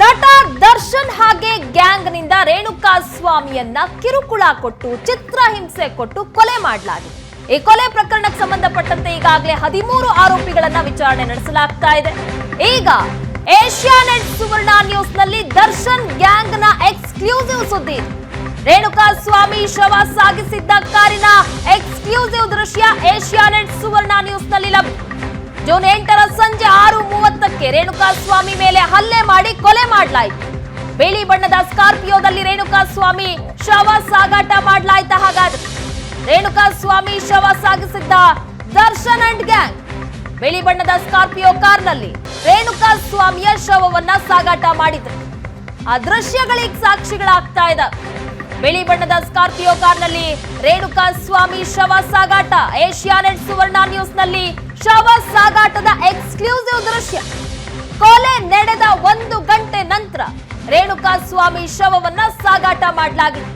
ನಟ ದರ್ಶನ್ ಹಾಗೆ ಗ್ಯಾಂಗ್ನಿಂದ ರೇಣುಕಾ ಸ್ವಾಮಿಯನ್ನ ಕಿರುಕುಳ ಕೊಟ್ಟು ಚಿತ್ರಹಿಂಸೆ ಕೊಟ್ಟು ಕೊಲೆ ಮಾಡಲಾಗಿದೆ. ಈ ಕೊಲೆ ಪ್ರಕರಣಕ್ಕೆ ಸಂಬಂಧಪಟ್ಟಂತೆ ಈಗಾಗಲೇ ಹದಿಮೂರು ಆರೋಪಿಗಳನ್ನ ವಿಚಾರಣೆ ನಡೆಸಲಾಗ್ತಾ ಇದೆ. ಈಗ ಏಷ್ಯಾನೆಟ್ ಸುವರ್ಣ ನ್ಯೂಸ್ನಲ್ಲಿ ದರ್ಶನ್ ಗ್ಯಾಂಗ್ನ ಎಕ್ಸ್ಕ್ಲೂಸಿವ್ ಸುದ್ದಿ. ರೇಣುಕಾ ಸ್ವಾಮಿ ಶವ ಸಾಗಿಸಿದ್ದ ಕಾರಿನ ಎಕ್ಸ್ಕ್ಲೂಸಿವ್ ದೃಶ್ಯ ಏಷ್ಯಾನೆಟ್ ಸುವರ್ಣ ನ್ಯೂಸ್ನಲ್ಲಿ ಲಭ್ಯ. ಜೂನ್ ಎಂಟರ ಸಂಜೆ ಆರು ಮೂವತ್ತಕ್ಕೆ ರೇಣುಕಾ ಸ್ವಾಮಿ ಮೇಲೆ ಹಲ್ಲೆ ಮಾಡಿ ಕೊಲೆ ಮಾಡಲಾಯಿತು. ಬಿಳಿ ಬಣ್ಣದ ಸ್ಕಾರ್ಪಿಯೋದಲ್ಲಿ ರೇಣುಕಾ ಸ್ವಾಮಿ ಶವ ಸಾಗಾಟ ಮಾಡಲಾಯ್ತ ಹಾಗಾದ್ರೆ. ರೇಣುಕಾ ಸ್ವಾಮಿ ಶವ ಸಾಗಿಸಿದ್ದ ದರ್ಶನ್ ಅಂಡ್ ಗ್ಯಾಂಗ್. ಬಿಳಿ ಬಣ್ಣದ ಸ್ಕಾರ್ಪಿಯೋ ಕಾರ್ನಲ್ಲಿ ರೇಣುಕಾ ಸ್ವಾಮಿಯ ಶವವನ್ನ ಸಾಗಾಟ ಮಾಡಿದ್ರು. ಆ ದೃಶ್ಯಗಳಿಗೆ ಸಾಕ್ಷಿಗಳಾಗ್ತಾ ಇದ್ದಾವೆ. ಬಿಳಿ ಬಣ್ಣದ ಸ್ಕಾರ್ಪಿಯೋ ಕಾರ್ನಲ್ಲಿ ರೇಣುಕಾ ಸ್ವಾಮಿ ಶವ ಸಾಗಾಟ. ಏಷ್ಯಾನೆಟ್ ಸುವರ್ಣ ನ್ಯೂಸ್ನಲ್ಲಿ ಶವ ಸಾಗಾಟದ ಎಕ್ಸ್ಕ್ಲೂಸಿವ್ ದೃಶ್ಯ. ಕೊಲೆ ನಡೆದ ಒಂದು ಗಂಟೆ ನಂತರ ರೇಣುಕಾ ಸ್ವಾಮಿ ಶವವನ್ನ ಸಾಗಾಟ ಮಾಡಲಾಗಿದೆ.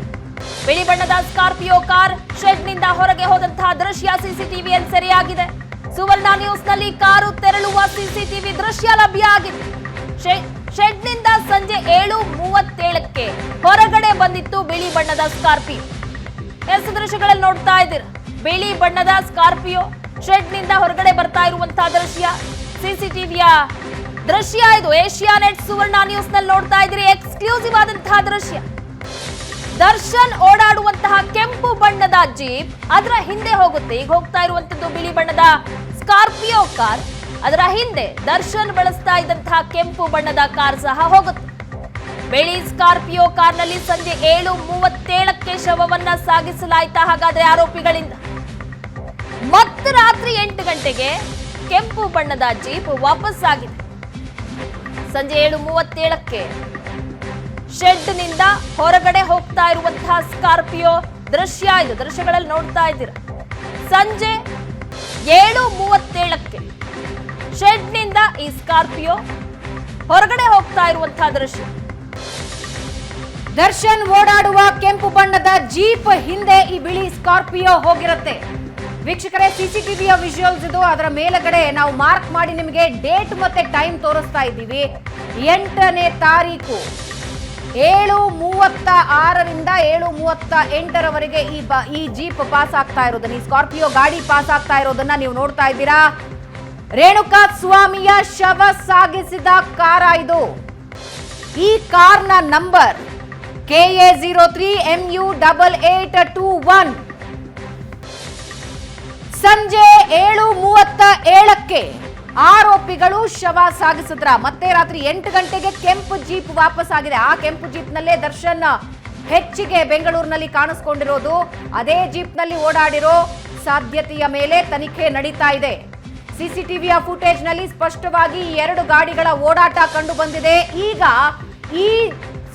ಬಿಳಿ ಬಣ್ಣದ ಸ್ಕಾರ್ಪಿಯೋ ಕಾರ್ ಶೆಡ್ನಿಂದ ಹೊರಗೆ ಹೋದಂತಹ ದೃಶ್ಯ ಸಿಸಿಟಿವಿಯಲ್ಲಿ ಸೆರೆಯಾಗಿದೆ. ಸುವರ್ಣ ನ್ಯೂಸ್ನಲ್ಲಿ ಕಾರು ತೆರಳುವ ಸಿಸಿಟಿವಿ ದೃಶ್ಯ ಲಭ್ಯ ಆಗಿದೆ. ಶೆಡ್ನಿಂದ ಸಂಜೆ ಏಳು ಮೂವತ್ತೇಳಕ್ಕೆ ಹೊರಗಡೆ ಬಂದಿತ್ತು ಬಿಳಿ ಬಣ್ಣದ ಸ್ಕಾರ್ಪಿಯೋ ಎಸ್ ದೃಶ್ಯಗಳಲ್ಲಿ ನೋಡ್ತಾ ಇದ್ದೀರ. ಬಿಳಿ ಬಣ್ಣದ ಸ್ಕಾರ್ಪಿಯೋ? ಶೆಡ್ನಿಂದ ಹೊರಗಡೆ ಬರ್ತಾ ಇರುವಂತಹ ದೃಶ್ಯ? ಸಿಸಿಟಿವಿಯ ದೃಶ್ಯ ಇದು. ಏಷ್ಯಾ ನೆಟ್ ಸುವರ್ಣ ನ್ಯೂಸ್ನಲ್ಲಿ ನೋಡ್ತಾ ಇದ್ದೀರಿ. ಎಕ್ಸ್ಕ್ಲೂಸಿವ್ ಆದಂತಹ ದೃಶ್ಯ. ದರ್ಶನ್ ಓಡಾಡುವಂತಹ ಕೆಂಪು ಬಣ್ಣದ ಜೀಪ್ ಅದರ ಹಿಂದೆ ಹೋಗುತ್ತೆ. ಈಗ ಹೋಗ್ತಾ ಇರುವಂತದ್ದು ಬಿಳಿ ಬಣ್ಣದ ಸ್ಕಾರ್ಪಿಯೋ ಕಾರ್. ಅದರ ಹಿಂದೆ ದರ್ಶನ್ ಬಳಸ್ತಾ ಇದ್ದಂತಹ ಕೆಂಪು ಬಣ್ಣದ ಕಾರ್ ಸಹ ಹೋಗುತ್ತೆ. ಬೆಳಿ ಸ್ಕಾರ್ಪಿಯೋ ಕಾರ್ನಲ್ಲಿ ಸಂಜೆ ಏಳು ಮೂವತ್ತೇಳಕ್ಕೆ ಶವವನ್ನ ಸಾಗಿಸಲಾಯ್ತಾ ಹಾಗಾದ್ರೆ ಆರೋಪಿಗಳಿಂದ. ಮತ್ತೆ ರಾತ್ರಿ ಎಂಟು ಗಂಟೆಗೆ ಕೆಂಪು ಬಣ್ಣದ ಜೀಪ್ ವಾಪಸ್ ಆಗಿದೆ ಸಂಜೆ ಏಳು ಮೂವತ್ತೇಳಕ್ಕೆ ಶೆಡ್ನಿಂದ ಹೊರಗಡೆ ಹೋಗ್ತಾ ಇರುವಂತಹ ಸ್ಕಾರ್ಪಿಯೋ ದೃಶ್ಯ ಇದು ದೃಶ್ಯಗಳಲ್ಲಿ ನೋಡ್ತಾ ಇದ್ದೀರ. ಸಂಜೆ ಏಳು ಮೂವತ್ತೇಳಕ್ಕೆ ಶೆಡ್ನಿಂದ ಈ ಸ್ಕಾರ್ಪಿಯೋ ಹೊರಗಡೆ ಹೋಗ್ತಾ ಇರುವಂತಹ ದೃಶ್ಯ. ದರ್ಶನ್ ಓಡಾಡುವ ಕೆಂಪು ಬಣ್ಣದ ಜೀಪ್ ಹಿಂದೆ ಈ ಬಿಳಿ ಸ್ಕಾರ್ಪಿಯೋ ಹೋಗಿರುತ್ತೆ. ವೀಕ್ಷಕರೇ, ಸಿಸಿಟಿವಿಯ ವಿಜುವಲ್ಸ್ ಇದು. ಅದರ ಮೇಲಗಡೆ ನಾವು ಮಾರ್ಕ್ ಮಾಡಿ ನಿಮಗೆ ಡೇಟ್ ಮತ್ತೆ ಟೈಮ್ ತೋರಿಸ್ತಾ ಇದ್ದೀವಿ. ಎಂಟನೇ ತಾರೀಕು ಏಳು ಮೂವತ್ತ ಆರರಿಂದ ಏಳು ಮೂವತ್ತ ಎಂಟರವರೆಗೆ ಈ ಈ ಜೀಪ್ ಪಾಸ್ ಆಗ್ತಾ ಇರೋದನ್ನ, ಈ ಸ್ಕಾರ್ಪಿಯೋ ಗಾಡಿ ಪಾಸ್ ಆಗ್ತಾ ಇರೋದನ್ನ ನೀವು ನೋಡ್ತಾ ಇದ್ದೀರಾ? ರೇಣುಕಾ ಸ್ವಾಮಿಯ ಶವ ಸಾಗಿಸಿದ ಕಾರ ಇದು. ಈ ಕಾರ್ನ number K A zero three M U double eight two one. ಸಂಜೆ ಏಳು ಮೂವತ್ತ ಏಳಕ್ಕೆ ಆರೋಪಿಗಳು ಶವ ಸಾಗಿಸಿದ್ರ. ಮತ್ತೆ ರಾತ್ರಿ ಎಂಟು ಗಂಟೆಗೆ ಕೆಂಪು ಜೀಪ್ ವಾಪಸ್ ಆಗಿದೆ ಆ ಕೆಂಪು ಜೀಪ್ನಲ್ಲೇ ದರ್ಶನ್ ಹೆಚ್ಚಿಗೆ ಬೆಂಗಳೂರಿನಲ್ಲಿ ಕಾಣಿಸ್ಕೊಂಡಿರೋದು. ಅದೇ ಜೀಪ್ನಲ್ಲಿ ಓಡಾಡಿರೋ ಸಾಧ್ಯತೆಯ ಮೇಲೆ ತನಿಖೆ ನಡೀತಾ ಇದೆ. ಸಿಸಿಟಿವಿಯ ಫುಟೇಜ್ನಲ್ಲಿ ಸ್ಪಷ್ಟವಾಗಿ ಎರಡು ಗಾಡಿಗಳ ಓಡಾಟ ಕಂಡು ಬಂದಿದೆ ಈಗ ಈ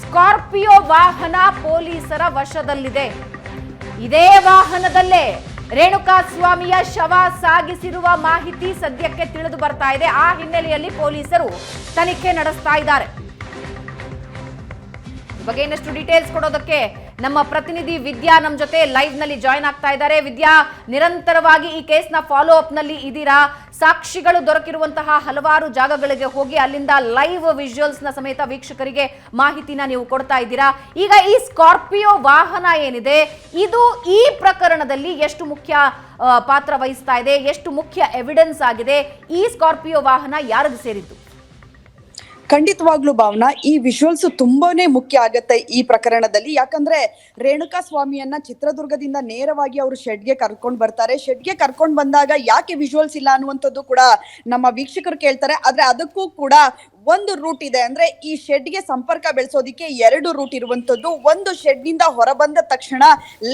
ಸ್ಕಾರ್ಪಿಯೋ ವಾಹನ ಪೊಲೀಸರ ವಶದಲ್ಲಿದೆ. ಇದೇ ವಾಹನದಲ್ಲೇ ರೇಣುಕಾ ಸ್ವಾಮಿಯ ಶವ ಸಾಗಿಸಿರುವ ಮಾಹಿತಿ ಸದ್ಯಕ್ಕೆ ತಿಳಿದು ಬರ್ತಾ ಇದೆ. ಆ ಹಿನ್ನೆಲೆಯಲ್ಲಿ ಪೊಲೀಸರು ತನಿಖೆ ನಡೆಸ್ತಾ ಇದ್ದಾರೆ. ಬಗ್ಗೆ ಇನ್ನಷ್ಟು ಡೀಟೇಲ್ಸ್ ಕೊಡೋದಕ್ಕೆ ನಮ್ಮ ಪ್ರತಿನಿಧಿ ವಿದ್ಯಾ ನಮ್ಮ ಜೊತೆ ಲೈವ್ನಲ್ಲಿ ಜಾಯ್ನ್ ಆಗ್ತಾ ಇದ್ದಾರೆ. ವಿದ್ಯಾ, ನಿರಂತರವಾಗಿ ಈ ಕೇಸ್ನ ಫಾಲೋ ಅಪ್ನಲ್ಲಿ ಇದ್ದೀರಾ? ಸಾಕ್ಷಿಗಳು ದೊರಕಿರುವಂತಹ ಹಲವಾರು ಜಾಗಗಳಿಗೆ ಹೋಗಿ ಅಲ್ಲಿಂದ ಲೈವ್ ವಿಜುವಲ್ಸ್ನ ಸಮೇತ ವೀಕ್ಷಕರಿಗೆ ಮಾಹಿತಿನ ನೀವು ಕೊಡ್ತಾ ಇದ್ದೀರಾ? ಈಗ ಈ ಸ್ಕಾರ್ಪಿಯೋ ವಾಹನ ಏನಿದೆ, ಇದು ಈ ಪ್ರಕರಣದಲ್ಲಿ ಎಷ್ಟು ಮುಖ್ಯ ಪಾತ್ರ ವಹಿಸ್ತಾ ಇದೆ? ಎಷ್ಟು ಮುಖ್ಯ ಎವಿಡೆನ್ಸ್ ಆಗಿದೆ? ಈ ಸ್ಕಾರ್ಪಿಯೋ ವಾಹನ ಯಾರಿಗೆ ಸೇರಿದ್ದು? ಖಂಡಿತವಾಗ್ಲೂ ಭಾವನಾ, ಈ ವಿಜುವಲ್ಸ್ ತುಂಬಾನೇ ಮುಖ್ಯ ಆಗತ್ತೆ ಈ ಪ್ರಕರಣದಲ್ಲಿ. ಯಾಕಂದ್ರೆ ರೇಣುಕಾ ಸ್ವಾಮಿಯನ್ನ ಚಿತ್ರದುರ್ಗದಿಂದ ನೇರವಾಗಿ ಅವರು ಶೆಡ್ಗೆ ಕರ್ಕೊಂಡು ಬರ್ತಾರೆ. ಶೆಡ್ಗೆ ಕರ್ಕೊಂಡು ಬಂದಾಗ ಯಾಕೆ ವಿಜುವಲ್ಸ್ ಇಲ್ಲ ಅನ್ನುವಂಥದ್ದು ಕೂಡ ನಮ್ಮ ವೀಕ್ಷಕರು ಕೇಳ್ತಾರೆ. ಆದ್ರೆ ಅದಕ್ಕೂ ಕೂಡ ಒಂದು ರೂಟ್ ಇದೆ ಅಂದ್ರೆ ಈ ಶೆಡ್ಗೆ ಸಂಪರ್ಕ ಬೆಳೆಸೋದಿಕ್ಕೆ ಎರಡು ರೂಟ್ ಇರುವಂತದ್ದು. ಒಂದು ಶೆಡ್ನಿಂದ ಹೊರಬಂದ ತಕ್ಷಣ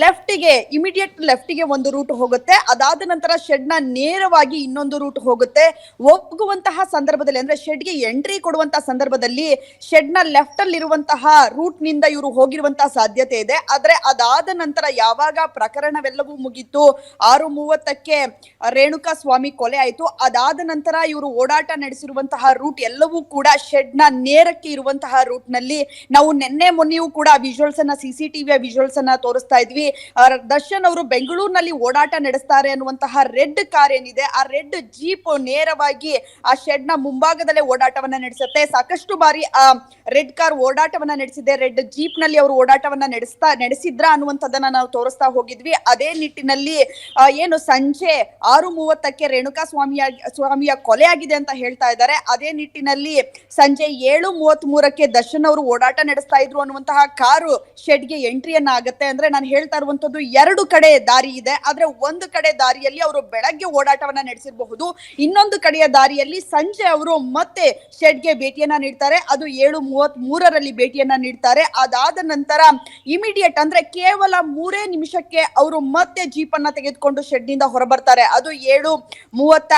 ಲೆಫ್ಟಿಗೆ ಇಮಿಡಿಯೇಟ್ ಲೆಫ್ಟಿಗೆ ಒಂದು ರೂಟ್ ಹೋಗುತ್ತೆ. ಅದಾದ ನಂತರ ಶೆಡ್ನ ನೇರವಾಗಿ ಇನ್ನೊಂದು ರೂಟ್ ಹೋಗುತ್ತೆ. ಹೋಗುವಂತಹ ಸಂದರ್ಭದಲ್ಲಿ ಅಂದ್ರೆ ಶೆಡ್ಗೆ ಎಂಟ್ರಿ ಕೊಡುವಂತಹ ಸಂದರ್ಭದಲ್ಲಿ ಶೆಡ್ನ ಲೆಫ್ಟ್ ಅಲ್ಲಿ ಇರುವಂತಹ ರೂಟ್ನಿಂದ ಇವರು ಹೋಗಿರುವಂತಹ ಸಾಧ್ಯತೆ ಇದೆ. ಆದ್ರೆ ಅದಾದ ನಂತರ ಯಾವಾಗ ಪ್ರಕರಣವೆಲ್ಲವೂ ಮುಗಿತು ಆರು ಮೂವತ್ತಕ್ಕೆ ರೇಣುಕಾ ಸ್ವಾಮಿ ಕೊಲೆ ಆಯಿತು, ಅದಾದ ನಂತರ ಇವರು ಓಡಾಟ ನಡೆಸಿರುವಂತಹ ರೂಟ್ ಎಲ್ಲವೂ ಕೂಡ ಕೂಡ ಶೆಡ್ನ ನೇರಕ್ಕೆ ಇರುವಂತಹ ರೂಟ್ನಲ್ಲಿ ನಾವು ನಿನ್ನೆ ಮೊನ್ನೆಯೂ ಕೂಡ ವಿಜುವಲ್ಸ್ ಅನ್ನ ಸಿ ಟಿವಿಯ ವಿಜುವಲ್ಸ್ ಅನ್ನ ತೋರಿಸ್ತಾ ಇದ್ವಿ. ದರ್ಶನ್ ಅವರು ಬೆಂಗಳೂರಿನಲ್ಲಿ ಓಡಾಟ ನಡೆಸ್ತಾರೆ ಅನ್ನುವಂತಹ ರೆಡ್ ಕಾರ್ ಏನಿದೆ, ಆ ರೆಡ್ ಜೀಪ್ ನೇರವಾಗಿ ಆ ಶೆಡ್ನ ಮುಂಭಾಗದಲ್ಲೇ ಓಡಾಟವನ್ನ ನಡೆಸುತ್ತೆ. ಸಾಕಷ್ಟು ಬಾರಿ ಆ ರೆಡ್ ಕಾರ್ ಓಡಾಟವನ್ನ ನಡೆಸಿದೆ. ರೆಡ್ ಜೀಪ್ನಲ್ಲಿ ಅವರು ಓಡಾಟವನ್ನ ನಡೆಸ್ತಾ, ನಡೆಸಿದ್ರ ಅನ್ನುವಂಥದ್ದನ್ನ ನಾವು ತೋರಿಸ್ತಾ ಹೋಗಿದ್ವಿ. ಅದೇ ನಿಟ್ಟಿನಲ್ಲಿ ಏನು ಸಂಜೆ ಆರು ಮೂವತ್ತಕ್ಕೆ ರೇಣುಕಾ ಸ್ವಾಮಿಯ ಸ್ವಾಮಿಯ ಕೊಲೆ ಆಗಿದೆ ಅಂತ ಹೇಳ್ತಾ ಇದ್ದಾರೆ. ಅದೇ ನಿಟ್ಟಿನಲ್ಲಿ ಸಂಜೆ ಏಳು ಮೂವತ್ತ್ ಮೂರಕ್ಕೆ ದರ್ಶನ್ ಅವರು ಓಡಾಟ ನಡೆಸ್ತಾ ಇದ್ರು ಅನ್ನುವಂತಹ ಕಾರು ಶೆಡ್ಗೆ ಎಂಟ್ರಿಯನ್ನ ಆಗತ್ತೆ. ಅಂದ್ರೆ ನಾನು ಹೇಳ್ತಾ ಇರುವಂತದ್ದು ಎರಡು ಕಡೆ ದಾರಿ ಇದೆ. ಆದ್ರೆ ಒಂದು ಕಡೆ ದಾರಿಯಲ್ಲಿ ಅವರು ಬೆಳಗ್ಗೆ ಓಡಾಟವನ್ನ ನಡೆಸಿರಬಹುದು. ಇನ್ನೊಂದು ಕಡೆಯ ದಾರಿಯಲ್ಲಿ ಸಂಜೆ ಅವರು ಮತ್ತೆ ಶೆಡ್ಗೆ ಭೇಟಿಯನ್ನ ನೀಡ್ತಾರೆ. ಅದು ಏಳು ಮೂವತ್ತ್ ಮೂರರಲ್ಲಿ ಭೇಟಿಯನ್ನ ನೀಡ್ತಾರೆ. ಅದಾದ ನಂತರ ಇಮಿಡಿಯೇಟ್ ಅಂದ್ರೆ ಕೇವಲ ಮೂರೇ ನಿಮಿಷಕ್ಕೆ ಅವರು ಮತ್ತೆ ಜೀಪನ್ನ ತೆಗೆದುಕೊಂಡು ಶೆಡ್ನಿಂದ ಹೊರಬರ್ತಾರೆ. ಅದು ಏಳು ಮೂವತ್ತ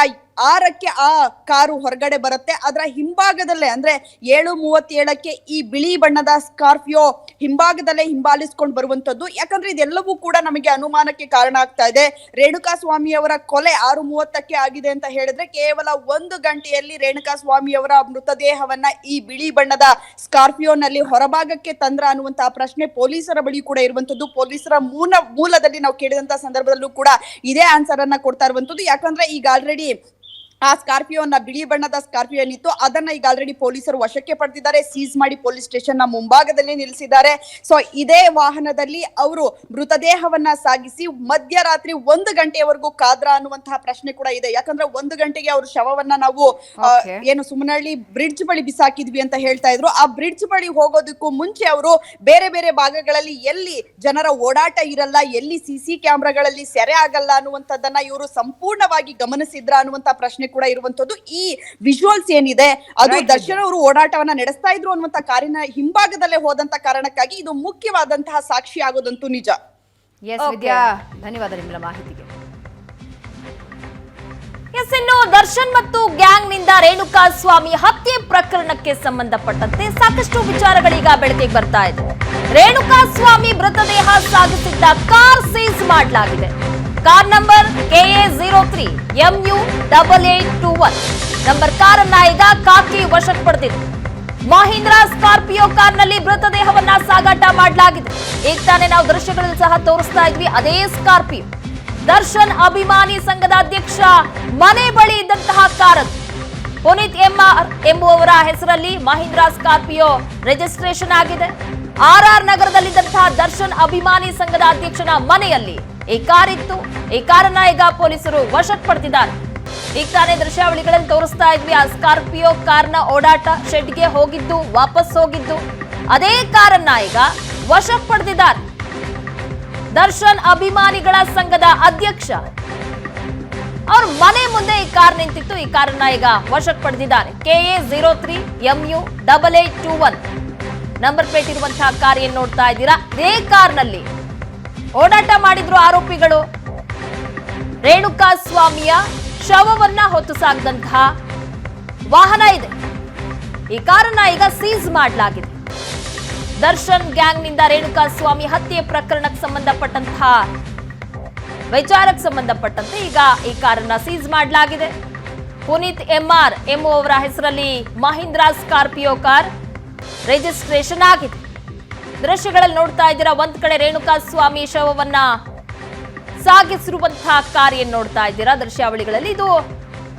ಆರಕ್ಕೆ ಆ ಕಾರು ಹೊರಗಡೆ ಬರುತ್ತೆ. ಅದರ ಹಿಂಭಾಗದಲ್ಲೇ ಅಂದ್ರೆ ಏಳು ಮೂವತ್ತೇಳಕ್ಕೆ ಈ ಬಿಳಿ ಬಣ್ಣದ ಸ್ಕಾರ್ಪಿಯೋ ಹಿಂಭಾಗದಲ್ಲೇ ಹಿಂಬಾಲಿಸ್ಕೊಂಡು ಬರುವಂತದ್ದು ಯಾಕಂದ್ರೆ ಇದೆಲ್ಲವೂ ಕೂಡ ನಮಗೆ ಅನುಮಾನಕ್ಕೆ ಕಾರಣ ಆಗ್ತಾ ಇದೆ. ರೇಣುಕಾ ಸ್ವಾಮಿಯವರ ಕೊಲೆ ಆರು ಮೂವತ್ತಕ್ಕೆ ಆಗಿದೆ ಅಂತ ಹೇಳಿದ್ರೆ ಕೇವಲ ಒಂದು ಗಂಟೆಯಲ್ಲಿ ರೇಣುಕಾ ಸ್ವಾಮಿಯವರ ಮೃತದೇಹವನ್ನ ಈ ಬಿಳಿ ಬಣ್ಣದ ಸ್ಕಾರ್ಪಿಯೋನಲ್ಲಿ ಹೊರಭಾಗಕ್ಕೆ ತಂದ್ರ ಅನ್ನುವಂತಹ ಪ್ರಶ್ನೆ ಪೊಲೀಸರ ಬಳಿ ಕೂಡ ಇರುವಂತದ್ದು ಪೊಲೀಸರ ಮೂಲ ಮೂಲದಲ್ಲಿ ನಾವು ಕೇಳಿದಂತ ಸಂದರ್ಭದಲ್ಲೂ ಕೂಡ ಇದೇ ಆನ್ಸರ್ ಅನ್ನ ಕೊಡ್ತಾ ಇರುವಂತದ್ದು ಯಾಕಂದ್ರೆ ಈಗ ಆಲ್ರೆಡಿ ಆ ಸ್ಕಾರ್ಪಿಯೋನ ಬಿಳಿ ಬಣ್ಣದ ಸ್ಕಾರ್ಪಿಯೋ ಏನಿತ್ತು ಅದನ್ನ ಈಗ ಆಲ್ರೆಡಿ ಪೊಲೀಸರು ವಶಕ್ಕೆ ಪಡೆದಿದ್ದಾರೆ ಸೀಸ್ ಮಾಡಿ ಪೊಲೀಸ್ ಸ್ಟೇಷನ್ನ ಮುಂಭಾಗದಲ್ಲಿ ನಿಲ್ಲಿಸಿದ್ದಾರೆ. ಸೊ ಇದೇ ವಾಹನದಲ್ಲಿ ಅವರು ಮೃತದೇಹವನ್ನ ಸಾಗಿಸಿ ಮಧ್ಯರಾತ್ರಿ ಒಂದು ಗಂಟೆಯವರೆಗೂ ಕಾದ್ರ ಅನ್ನುವಂತಹ ಪ್ರಶ್ನೆ ಕೂಡ ಇದೆ. ಯಾಕಂದ್ರೆ ಒಂದು ಗಂಟೆಗೆ ಅವರು ಶವವನ್ನ ನಾವು ಏನು ಸುಮನಹಳ್ಳಿ ಬ್ರಿಡ್ಜ್ ಬಳಿ ಬಿಸಾಕಿದ್ವಿ ಅಂತ ಹೇಳ್ತಾ ಇದ್ರು. ಆ ಬ್ರಿಡ್ಜ್ ಬಳಿ ಹೋಗೋದಕ್ಕೂ ಮುಂಚೆ ಅವರು ಬೇರೆ ಬೇರೆ ಭಾಗಗಳಲ್ಲಿ ಎಲ್ಲಿ ಜನರ ಓಡಾಟ ಇರಲ್ಲ ಎಲ್ಲಿ ಸಿಸಿ ಕ್ಯಾಮ್ರಾಗಳಲ್ಲಿ ಸೆರೆ ಆಗಲ್ಲ ಅನ್ನುವಂಥದ್ದನ್ನ ಇವರು ಸಂಪೂರ್ಣವಾಗಿ ಗಮನಿಸಿದ್ರ ಅನ್ನುವಂತ ಪ್ರಶ್ನೆ ಕೂಡ ಇರುವಂತದ್ದು ಈ ವಿಜುವಲ್ಸ್ ಏನಿದೆ ಅದು ದರ್ಶನ್ ಅವರು ಓಡಾಟವನ್ನ ನಡೆಸ್ತಾ ಇದ್ರು ಅನ್ನುವಂತ ಕಾರಿನ ಹಿಂಭಾಗದಲ್ಲೇ ಹೋದಂತ ಕಾರಣಕ್ಕಾಗಿ ಇದು ಮುಖ್ಯವಾದಂತಹ ಸಾಕ್ಷಿ ಆಗೋದಂತೂ ನಿಜ. ಎಸ್. ವಿದ್ಯಾ ಧನ್ಯವಾದ ನಿಮ್ಮ ಮಾಹಿತಿಗೆ. ಎಸ್ ಇನ್ನು ದರ್ಶನ್ ಮತ್ತು ಗ್ಯಾಂಗ್ನಿಂದ ರೇಣುಕಾ ಸ್ವಾಮಿ ಹತ್ಯೆ ಪ್ರಕರಣಕ್ಕೆ ಸಂಬಂಧಪಟ್ಟಂತೆ ಸಾಕಷ್ಟು ವಿಚಾರಗಳೀಗ ಬೆಳಕಿಗೆ ಬರ್ತಾ ಇದೆ. ರೇಣುಕಾ ಸ್ವಾಮಿ ಮೃತದೇಹ ಸಾಗಿಸಿದ್ದ ಕಾರ್ ಸೀಸ್ ಮಾಡಲಾಗಿದೆ. Car number KA zero three MU double eight two one. Number ಕಾರನ್ನ ಈಗ ಕಾಕಿ ವಶಕ್ಕೆ ಪಡೆದಿದೆ. ಮಹೀಂದ್ರ ಸ್ಕಾರ್ಪಿಯೋ ಕಾರ್ನಲ್ಲಿ ಮೃತದೇಹವನ್ನ ಸಾಗಾಟ ಮಾಡಲಾಗಿದೆ. ಈಗ ತಾನೇ ನಾವು ದೃಶ್ಯಗಳಲ್ಲಿ ಸಹ ತೋರಿಸ್ತಾ ಇದ್ವಿ, ಅದೇ ಸ್ಕಾರ್ಪಿಯೋ. ದರ್ಶನ್ ಅಭಿಮಾನಿ ಸಂಘದ ಅಧ್ಯಕ್ಷ ಮನೆ ಬಳಿ ಇದ್ದಂತಹ ಕಾರ್ ಪುನೀತ್ ಎಂಆರ್ ಎಂಬುವವರ ಹೆಸರಲ್ಲಿ ಮಹೀಂದ್ರ ಸ್ಕಾರ್ಪಿಯೋ ರಿಜಿಸ್ಟ್ರೇಷನ್ ಆಗಿದೆ. ಆರ್ ಆರ್ ನಗರದಲ್ಲಿದ್ದಂತಹ ದರ್ಶನ್ ಅಭಿಮಾನಿ ಸಂಘದ ಅಧ್ಯಕ್ಷನ ಮನೆಯಲ್ಲಿ ಈ ಕಾರ್ ಇತ್ತು ಈ ಈಗ ಪೊಲೀಸರು ವಶಕ್ಕೆ ಪಡೆದಿದ್ದಾರೆ ಈಗ ತಾನೇ ದೃಶ್ಯಾವಳಿಗಳಲ್ಲಿ ತೋರಿಸ್ತಾ ಇದ್ವಿ, ಆ ಸ್ಕಾರ್ಪಿಯೋ ಕಾರ್ನ ಓಡಾಟ ಶೆಡ್ಗೆ ಹೋಗಿದ್ದು, ವಾಪಸ್ ಹೋಗಿದ್ದು. ಅದೇ ಕಾರನ್ನ ಈಗ ವಶಕ್ಕೆ ಪಡೆದಿದ್ದಾರೆ ದರ್ಶನ್ ಅಭಿಮಾನಿಗಳ ಸಂಘದ ಅಧ್ಯಕ್ಷ. ಅವ್ರ ಮನೆ ಮುಂದೆ ಈ ಕಾರ್ ನಿಂತಿತ್ತು, ಈ ಕಾರನ್ನ ಈಗ ವಶಕ್ಕೆ ಪಡೆದಿದ್ದಾರೆ A zero three MU double eight two one. Number plate ಇರುವಂತಹ ಕಾರ್ ಏನ್ ನೋಡ್ತಾ ಇದ್ದೀರಾ? ಇದೇ ಕಾರ್ನಲ್ಲಿ ಓಡಾಟ ಮಾಡಿದ್ರು ಆರೋಪಿಗಳು. ರೇಣುಕಾ ಸ್ವಾಮಿಯ ಶವವನ್ನ ಹೊತ್ತು ಸಾಗದಂತಹ ವಾಹನ ಇದೆ. ಈ ಕಾರನ್ನ ಈಗ ಸೀಸ್ ಮಾಡಲಾಗಿದೆ. ದರ್ಶನ್ ಗ್ಯಾಂಗ್ನಿಂದ ರೇಣುಕಾ ಸ್ವಾಮಿ ಹತ್ಯೆ ಪ್ರಕರಣಕ್ಕೆ ಸಂಬಂಧಪಟ್ಟಂತಹ, ವಿಚಾರಕ್ಕೆ ಸಂಬಂಧಪಟ್ಟಂತೆ ಈಗ ಈ ಕಾರನ್ನ ಸೀಸ್ ಮಾಡಲಾಗಿದೆ. ಪುನೀತ್ ಎಂಆರ್ ಎಂಬುವವರ ಹೆಸರಲ್ಲಿ ಮಹೀಂದ್ರಾ ಸ್ಕಾರ್ಪಿಯೋ ಕಾರ್ ರಿಜಿಸ್ಟ್ರೇಷನ್ ಆಗಿದೆ. ದೃಶ್ಯಗಳಲ್ಲಿ ನೋಡ್ತಾ ಇದ್ದೀರಾ? ಒಂದ್ ಕಡೆ ರೇಣುಕಾ ಸ್ವಾಮಿ ಶವವನ್ನ ಸಾಗಿಸಿರುವಂತಹ ಕಾರ್ಯ ನೋಡ್ತಾ ಇದ್ದೀರಾ? ದೃಶ್ಯಾವಳಿಗಳಲ್ಲಿ ಇದು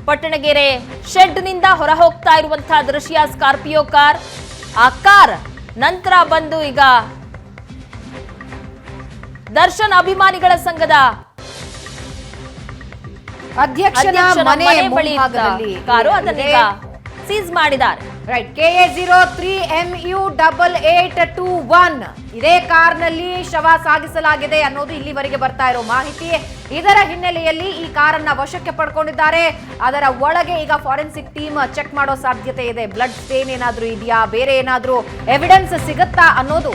ಪಟ್ಟಣಗೆರೆ ಶೆಡ್ನಿಂದ ಹೊರ ಹೋಗ್ತಾ ಇರುವಂತಹ ದೃಶ್ಯ. ಸ್ಕಾರ್ಪಿಯೋ ಕಾರ್ ಆ ಕಾರ್ ನಂತರ ಬಂದು ಈಗ ದರ್ಶನ್ ಅಭಿಮಾನಿಗಳ ಸಂಘದ ಅಧ್ಯಕ್ಷನ ಮನೆ ಬಳಿ ಕಾರು ಅದನ್ನೀಗ ಸೀಸ್ ಮಾಡಿದ್ದಾರೆ. Right K A zero three M U double eight two one ಇದೇ ಕಾರ್ನಲ್ಲಿ ಶವ ಸಾಗಿಸಲಾಗಿದೆ ಅನ್ನೋದು ಇಲ್ಲಿವರೆಗೆ ಬರ್ತಾ ಇರೋ ಮಾಹಿತಿ. ಇದರ ಹಿನ್ನೆಲೆಯಲ್ಲಿ ಈ ಕಾರನ್ನ ವಶಕ್ಕೆ ಪಡ್ಕೊಂಡಿದ್ದಾರೆ. ಅದರ ಒಳಗೆ ಈಗ ಫಾರೆನ್ಸಿಕ್ ಟೀಮ್ ಚೆಕ್ ಮಾಡೋ ಸಾಧ್ಯತೆ ಇದೆ. ಬ್ಲಡ್ ಸ್ಟೇನ್ ಏನಾದರೂ ಇದೆಯಾ? ಬೇರೆ ಏನಾದರೂ ಎವಿಡೆನ್ಸ್ ಸಿಗುತ್ತಾ ಅನ್ನೋದು